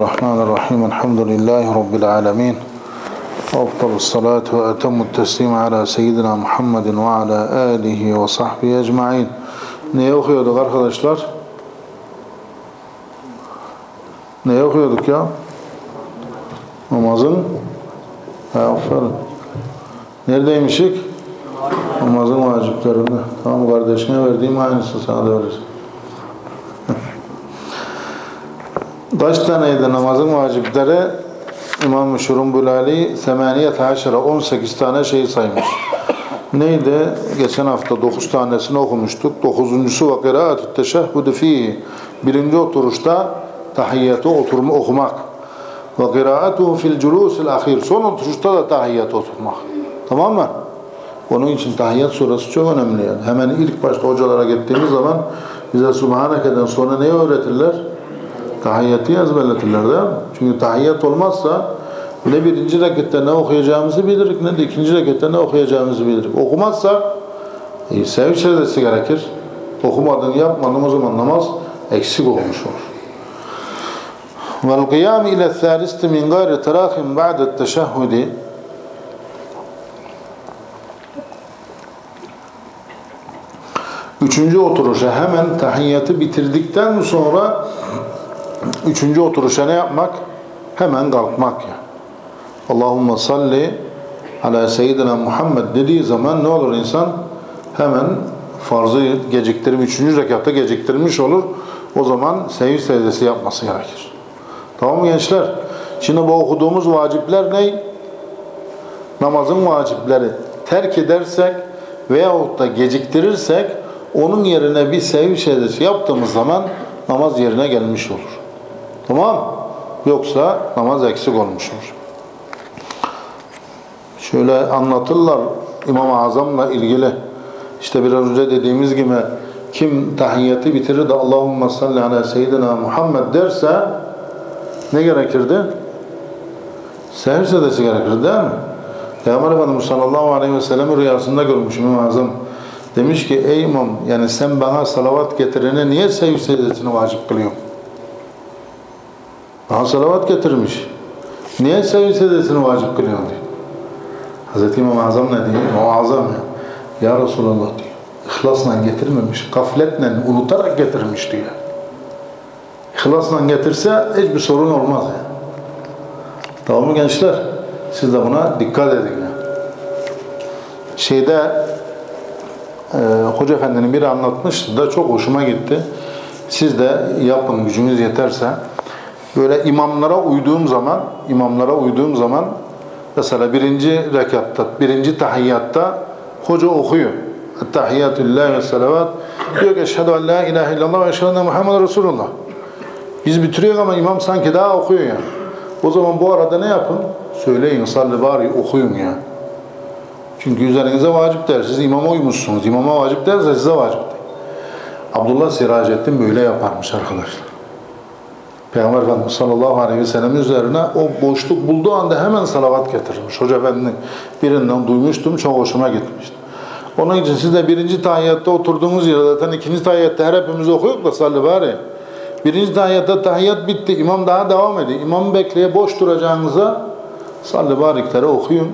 الرحمن الرحيم الحمد لله رب العالمين وأفضل الصلاة وأتم التسليم على سيدنا محمد وعلى آله وصحبه أجمعين Ne okuyorduk arkadaşlar? Ne okuyorduk ya? Namazın ha, aferin. Neredeymişik? Namazın vaciplerinde. Tamam kardeşine verdiğim aynısı sana da verir. Kaç taneydi namazın vacipleri? İmam-ı Şurumbulali 18 18 tane şey saymış. Neydi? Geçen hafta 9 tanesini okumuştuk. Dokuzuncusu ve kıraatü teşehhüdü fihi. Birinci oturuşta tahiyyatı oturma okumak. Ve kıraatuhu fil culusil ahir. Son oturuşta da tahiyyatı oturmak. Tamam mı? Onun için tahiyyat surası çok önemli yani. Hemen ilk başta hocalara gittiğimiz zaman bize Subhaneke'den sonra neyi öğretirler? Tahiyyatı ezberletirler değil mi? Çünkü tahiyyat olmazsa ne birinci rekatte ne okuyacağımızı bilirik ne de ikinci rekatte ne okuyacağımızı bilirik. Okumazsak e, sevinç secdesi gerekir. Okumadın yapmadın o zaman namaz eksik olmuş olur. وَالْقِيَامِ اِلَى الثَّالِسْتِ مِنْ غَيْرِ تَرَاخٍ بَعْدَ التَّشَهُّدِ Üçüncü oturuşa hemen tahiyyatı bitirdikten sonra üçüncü oturuşa ne yapmak? Hemen kalkmak ya. Allahümme salli ala seyyidina Muhammed dediği zaman ne olur insan? Hemen farzı geciktirip üçüncü rekatta geciktirmiş olur. O zaman sevinç secdesi yapması gerekir. Tamam mı gençler? Şimdi bu okuduğumuz vacipler ne? Namazın vacipleri. Terk edersek veyahut da geciktirirsek onun yerine bir sevinç secdesi yaptığımız zaman namaz yerine gelmiş olur. Tamam Yoksa namaz eksik olmuş olur. Şöyle anlatırlar İmam-ı Azam'la ilgili. İşte biraz önce dediğimiz gibi kim tahiyyatı bitirir de Allahümme salli ala seyyidina Muhammed derse ne gerekirdi? Sevinç sedesi gerekirdi değil mi? Peygamber Efendimiz sallallahu aleyhi ve sellem'i rüyasında görmüş İmam-ı Azam. Demiş ki ey imam yani sen bana salavat getirene niye sevinç sedesini vacip kılıyorsun? Bana salavat getirmiş. Niye sevinç sedesini vacip kılıyorsun diyor. Hazreti İmam Azam ne diyor? Muazzam ya. Ya Resulallah diyor. İhlasla getirmemiş. Gafletle unutarak getirmiş diyor. İhlasla getirse hiçbir sorun olmaz. Yani. Tamam mı gençler? Siz de buna dikkat edin. Yani. Şeyde e, Hoca Efendi'nin biri anlatmıştı da çok hoşuma gitti. Siz de yapın gücünüz yeterse. Böyle imamlara uyduğum zaman, imamlara uyduğum zaman mesela birinci rekatta, birinci tahiyyatta hoca okuyor. Tahiyyatüllahi ve salavat. Diyor ki eşhedü en la ilahe illallah ve eşhedü enne Muhammed Resulullah. Biz bitiriyor ama imam sanki daha okuyor yani. O zaman bu arada ne yapın? Söyleyin, salli bari okuyun ya. Çünkü üzerinize vacip der. Siz imama uymuşsunuz. İmama vacip derse size vacip der. Abdullah Siracettin böyle yaparmış arkadaşlar. Peygamber Efendimiz sallallahu aleyhi ve sellem üzerine o boşluk bulduğu anda hemen salavat getirmiş. Hoca Efendi'nin birinden duymuştum. Çok hoşuma gitmişti. Onun için siz de birinci tahiyyatta oturduğunuz yerde zaten ikinci tahiyyatta her hepimiz okuyoruz da salli bari. Birinci tahiyyatta tahiyyat bitti. İmam daha devam ediyor. İmamı bekleye boş duracağınıza salli barikleri okuyun.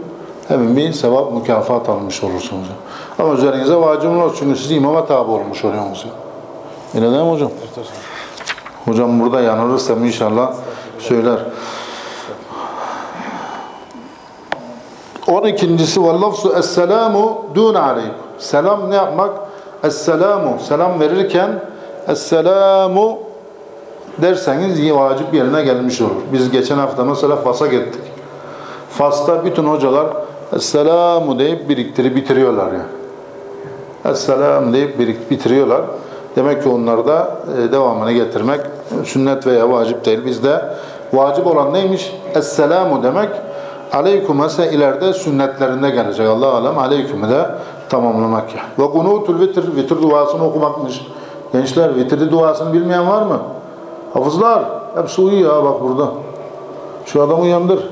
Hemen bir sevap mükafat almış olursunuz. Ama üzerinize vacip olmaz. Çünkü siz imama tabi olmuş oluyorsunuz. Öyle değil mi hocam? Hocam burada yanılırsam inşallah söyler. On ikincisi ve lafzu esselamu dun aleykum. Selam ne yapmak? Esselamu. Selam verirken esselamu derseniz vacip yerine gelmiş olur. Biz geçen hafta mesela Fas'a gittik. Fas'ta bütün hocalar Esselamu deyip biriktirip bitiriyorlar ya. Esselam deyip birik bitiriyorlar. Demek ki onlarda devamını getirmek sünnet veya vacip değil. Bizde vacip olan neymiş? Esselamu demek. Aleyküm ise ileride sünnetlerinde gelecek. Allah alem aleykümü de tamamlamak ya. Ve kunutul vitir, vitir duasını okumakmış. Gençler vitir duasını bilmeyen var mı? Hafızlar, hepsi uyuyor ha bak burada. Şu adamı uyandır.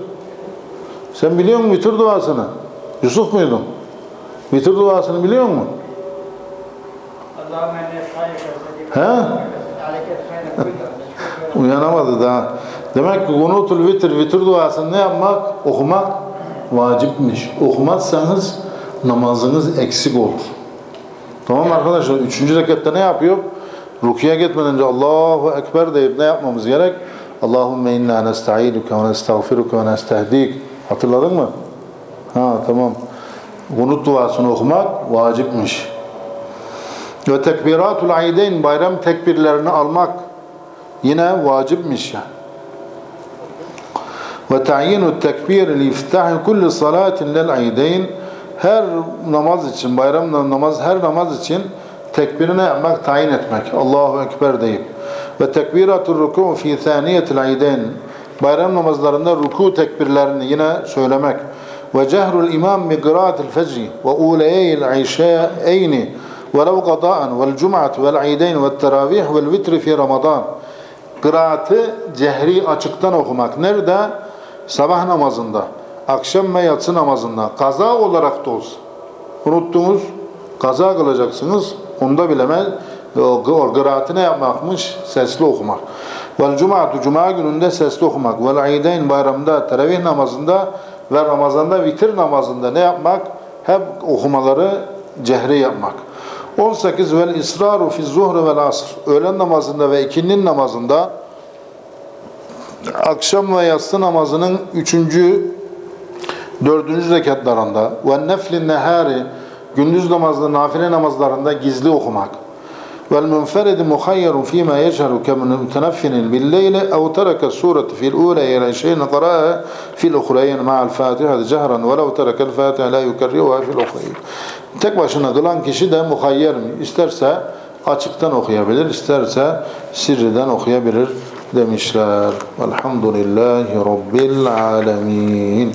Sen biliyor musun vitir duasını? Yusuf muydun? Vitir duasını biliyor musun? He? Uyanamadı daha. Demek ki kunutul vitir, vitir duasını ne yapmak? Okumak vacipmiş. Okumazsanız namazınız eksik olur. Tamam arkadaşlar? Üçüncü rekatta ne yapıyor? Rukiye gitmeden önce Allahu Ekber deyip ne yapmamız gerek? Allahümme inna nesta'inuke ve nestağfiruke ve nestehdik. Hatırladın mı? Ha tamam. Kunut duasını okumak vacipmiş. Ve tekbiratul aydeyn bayram tekbirlerini almak yine vacipmiş yani. Ve ta'yinu tekbir li iftahi kulli salatin lil aydeyn her namaz için bayram namaz her namaz için tekbirini yapmak tayin etmek. Allahu ekber deyip ve tekbiratul ruku fi thaniyetil aydeyn bayram namazlarında ruku tekbirlerini yine söylemek ve cehrul imam bi qiraatil fecr ve velev gada'an vel cum'at vel aydayn vel teravih vel vitri fi ramadan kıraatı cehri açıktan okumak nerede? sabah namazında akşam ve yatsı namazında kaza olarak da olsun unuttunuz kaza kılacaksınız onda bilemez o kıraatı ne yapmakmış? Sesli okumak. Vel cumaatü cuma gününde sesli okumak. Vel aydayn bayramda, teravih namazında ve Ramazan'da vitir namazında ne yapmak? Hep okumaları cehri yapmak. 18 vel israru fi zuhre vel asr. Öğlen namazında ve ikindin namazında akşam ve yatsı namazının üçüncü, dördüncü rekatlarında ve neflin nehari gündüz namazında, nafile namazlarında gizli okumak. Vel munferid muhayyarun fîmâ yeşheru kemutenaffinin billeyli ev tereke sureti fil ûle yeleşeyn qara'e fil uhreyn ma'al fâtiha cehran ve lev terekel fâtiha la yukerrihuha fil uhreyn. Tek başına kılan kişi de muhayyer mi? İsterse açıktan okuyabilir, isterse sirriden okuyabilir demişler. Velhamdülillahi Rabbil alemin.